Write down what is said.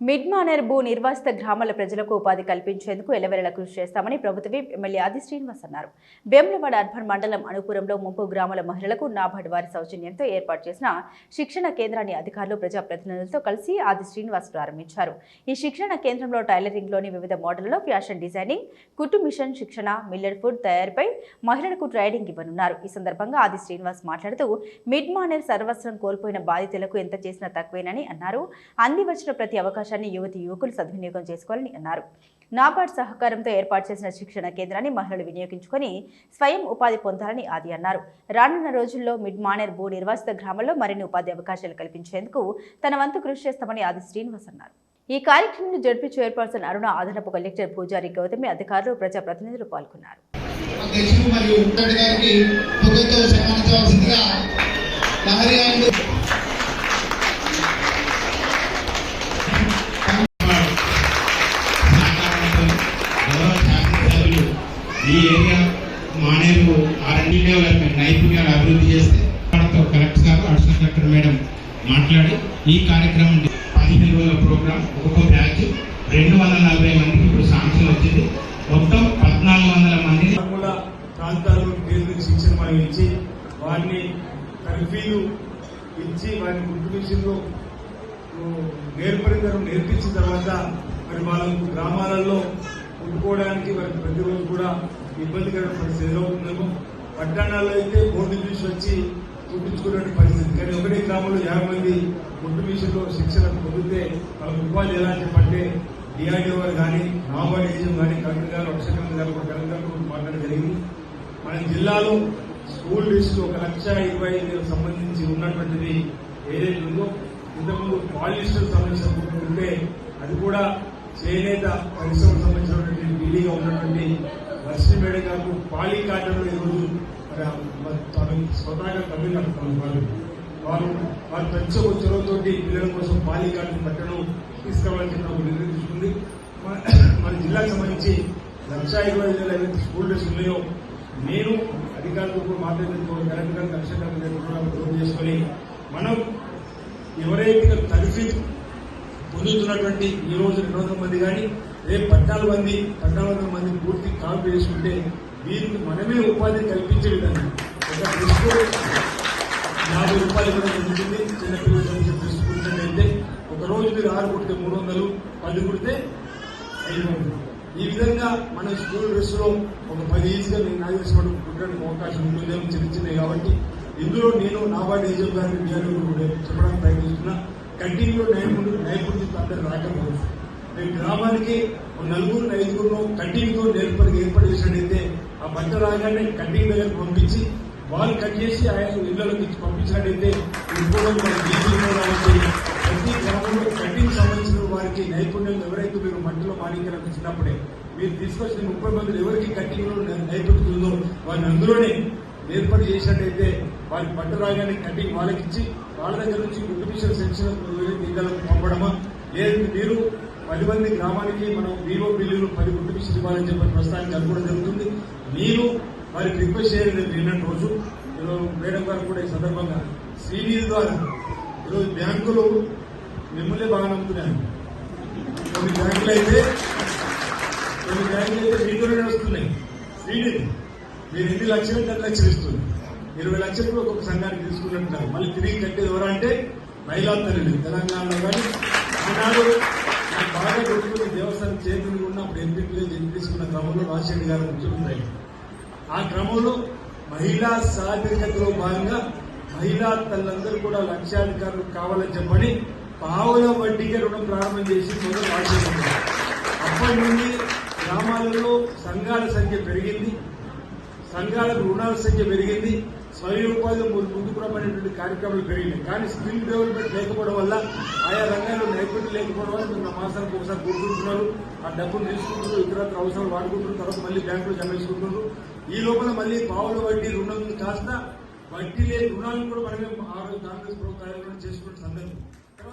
మిడ్మానేర్ భూ నిర్వాసిత గ్రామాల ప్రజలకు ఉపాధి కల్పించేందుకు ఎలవెరల కృషి చేస్తామని ప్రభుత్వ విప్ ఎమ్మెల్యే ఆది శ్రీనివాస్ అన్నారు. వేములవాడ అర్బన్ మండలం అనుపురంలో ముంపు గ్రామాల మహిళలకు నాబార్డ్ వారి సౌజన్యంతో ఏర్పాటు చేసిన శిక్షణ కేంద్రాన్ని అధికారులు ప్రజాప్రతినిధులతో కలిసి ఆది శ్రీనివాస్ ప్రారంభించారు. ఈ శిక్షణ కేంద్రంలో టైలరింగ్లోని వివిధ మోడళ్ళలో ఫ్యాషన్ డిజైనింగ్ కుట్టు మిషన్ శిక్షణ మిల్లర్ ఫుడ్ తయారీపై మహిళలకు ట్రైనింగ్ ఇవ్వనున్నారు. ఈ సందర్భంగా ఆది శ్రీనివాస్ మాట్లాడుతూ మిడ్మానేర్ సర్వస్వం కోల్పోయిన బాధితులకు ఎంత చేసినా తక్కువేనని అన్నారు. అంది వచ్చిన ప్రతి అవకాశం అవకాశాన్ని యువతి యువకులు సద్వినియోగం చేసుకోవాలని అన్నారు. నాబార్డ్ సహకారంతో ఏర్పాటు చేసిన శిక్షణ కేంద్రాన్ని మహిళలు వినియోగించుకొని స్వయం ఉపాధి పొందాలని ఆది అన్నారు. రానున్న రోజుల్లో మిడ్ మానేర్ భూ నిర్వాసిత గ్రామాల్లో మరిన్ని ఉపాధి అవకాశాలు కల్పించేందుకు తన వంతు కృషి చేస్తామని ఆది శ్రీనివాస్ అన్నారు. ఈ కార్యక్రమంలో జడ్పీ చైర్పర్సన్ అరుణ అదనపు కలెక్టర్ పూజారి గౌతమి అధికారులు ప్రజాప్రతినిధులు పాల్గొన్నారు. మరియు గారికి అభివృద్ధి చేస్తే వాళ్ళతో కలెక్టర్ గారు అడిషనల్ కలెక్టర్ మేడం మాట్లాడి. ఈ కార్యక్రమం పదిహేను రోజుల ప్రోగ్రాం ఒక్కొక్క బ్యాచ్. రెండు వందల నలభై మందికి ఇప్పుడు శాంక్షన్ వచ్చింది. మొత్తం పద్నాలుగు వందల మంది కూడా ప్రాంతాల్లో కేంద్ర శిక్షణ మనం ఇచ్చి వారిని తర్ఫీలు ఇచ్చి వారిని గుర్తు విషయంలో నేర్పడిన తర్వాత నేర్పించిన తర్వాత మరి వాళ్ళకు గ్రామాలలో ఉండుకోవడానికి వారికి ప్రతిరోజు కూడా ఇబ్బందికర పరిస్థితి ఎదురవుతుందేమో పట్టణాల్లో అయితే బోర్డు చూసి వచ్చి కుట్టించుకునే పరిస్థితి. కానీ ఒకటే గ్రామంలో యాభై మంది బొడ్డు విషయంలో శిక్షణ పొందితే వాళ్ళకు ఉపాధి ఎలా చెప్పంటే డిఆర్డీఓ గారు కానీ నాబార్డ్ ఏజెం కానీ కలెక్టర్ గారు అక్షరం గారు ఒక కలెక్టర్ గారు మాట్లాడడం జరిగింది. మన జిల్లాలో స్కూల్ లిస్టు ఒక లక్ష ఇరవై ఐదు సంబంధించి ఉన్నటువంటిది ఏదైతే ఉందో ఇంతకుముందు పాలిస్టర్ సమస్య ఉంటే అది కూడా చేనేత పరిశ్రమకు సంబంధించినటువంటి ఢిల్లీగా ఉన్నటువంటి వర్షిణి మేడం గారు పాలీ కార్డులో ఈరోజు మరి తను స్వతహాగా తమిళనాడు తన వారు వారు వారు ప్రతి చొరవతో పిల్లల కోసం పాలీ పట్టణం తీసుకురావాలని చెప్పి ఒక నిర్ణయం తీసుకుంది. మన- జిల్లాకు సంబంధించి లక్ష ఇరవై ఐదు వేల స్కూల్ డ్రెస్ ఉన్నాయో నేను అధికారులతో కూడా మాట్లాడుతూ కరెక్ట్ గారు కలెక్టర్ గారు చేసుకొని మనం ఎవరైతే తరఫీ పొందుతున్నటువంటి ఈ రోజు రెండు వందల మంది కానీ రేపు పద్నాలుగు మంది పద్నాలుగు వందల మంది పూర్తి కాపీ చేసుకుంటే వీరికి మనమే ఉపాధి కల్పించే విధంగా ఒక డ్రెస్కు యాభై రూపాయలు కూడా జరుగుతుంది చిన్నపిల్లలు సంబంధించిన ఒక రోజు మీరు ఆరు కుడితే మూడు వందలు పది కుడితే ఐదు వందలు. ఈ విధంగా మన స్కూల్ డ్రెస్లో ఒక పది ఈజీగా నేను నాకు తెలిసినట్టు కుట్టడానికి అవకాశం ఉంటుందేమో చిన్న చిన్నవి కాబట్టి ఇందులో నేను నాబార్డు ఏజెంట్ గారిని నేను చెప్పడానికి ప్రయత్నిస్తున్నా. కంటిన్యూ నైపుణ్యం నైపుణ్యం అందరూ రాకపోవచ్చు నేను గ్రామానికి ఒక నలుగురు ఐదుగురు కటింగ్తో నేర్పడి ఏర్పాటు చేసినట్టయితే ఆ బట్ట రాగానే కటింగ్ దగ్గరకు పంపించి వాళ్ళు కట్ చేసి ఆయన ఇళ్ళలోకి పంపించినట్టయితే ఇప్పుడు ప్రతి గ్రామంలో కటింగ్ సంబంధించిన వారికి నైపుణ్యం ఎవరైతే మీరు మట్టిలో మాణిక్యాలకు చిన్నప్పుడే మీరు తీసుకొచ్చిన ముప్పై మంది ఎవరికి కటింగ్లో నైపుణ్యం ఉందో వారిని అందులోనే ఏర్పాటు చేసినట్టయితే వారికి పంట రాగానే కటింగ్ వాళ్ళకి ఇచ్చి వాళ్ళ దగ్గర నుంచి గుడ్డు సెక్షన్ ఇళ్ళకు పంపడమా? లేదు మీరు పది మంది గ్రామానికి మనం వివో బిల్లులు పది గుడ్డు మిషన్ ఇవ్వాలని చెప్పి ప్రస్తుతానికి అనుకోవడం జరుగుతుంది. మీరు వారికి రిక్వెస్ట్ చేయాలి నేను నిన్నటి రోజు. ఈరోజు మేడం గారు కూడా ఈ సందర్భంగా శ్రీనిధి ద్వారా ఈరోజు బ్యాంకులు మిమ్మల్ని బాగా నమ్ముతున్నాను కొన్ని బ్యాంకులు అయితే కొన్ని బ్యాంకులు అయితే మీతోనే వస్తున్నాయి. శ్రీనిధి మీరు ఎన్ని లక్షలు పది లక్షలు ఇస్తుంది ఇరవై లక్షలు కూడా ఒక్కొక్క సంఘానికి తీసుకున్నట్టున్నారు. మళ్ళీ తిరిగి కట్టేది ఎవరంటే మహిళా తల్లి తెలంగాణలో కానీ ఆనాడు బాగా పెట్టుకుని దేవస్థానం చేతులు ఉన్నప్పుడు ఎంపీలు తీసుకున్న క్రమంలో రాజశేఖర్ గారు ముఖ్యమంత్రి అయ్యారు. ఆ క్రమంలో మహిళా సాధికతలో భాగంగా మహిళా తల్లందరూ కూడా లక్ష్యాధికారులు కావాలని చెప్పని పావుల వడ్డీకే రుణం ప్రారంభం చేసి మొదలు రాజశేఖర్ అప్పటి నుండి గ్రామాలలో సంఘాల సంఖ్య పెరిగింది. సంఘాలకు రుణాల సంఖ్య పెరిగింది. స్వయం ఉపాధి ముందుకు రమ్మనేటువంటి కార్యక్రమాలు పెరిగినాయి. కానీ స్కిల్ డెవలప్మెంట్ లేకపోవడం వల్ల ఆయా రంగాల్లో నైపుణ్యం లేకపోవడం వల్ల మీరు మాసానికి ఒకసారి కూర్చుంటున్నారు ఆ డబ్బులు తీసుకుంటున్నారు ఇతరత్ర అవసరాలు వాడుకుంటున్నారు తర్వాత మళ్ళీ బ్యాంకులో జమ చేసుకుంటున్నారు. ఈ లోపల మళ్ళీ పావుల వడ్డీ రుణం కాస్త వడ్డీ లేని రుణాలను కూడా మనమే ఆ రోజు కాంగ్రెస్ ప్రభుత్వం చేసుకున్న సందర్భం.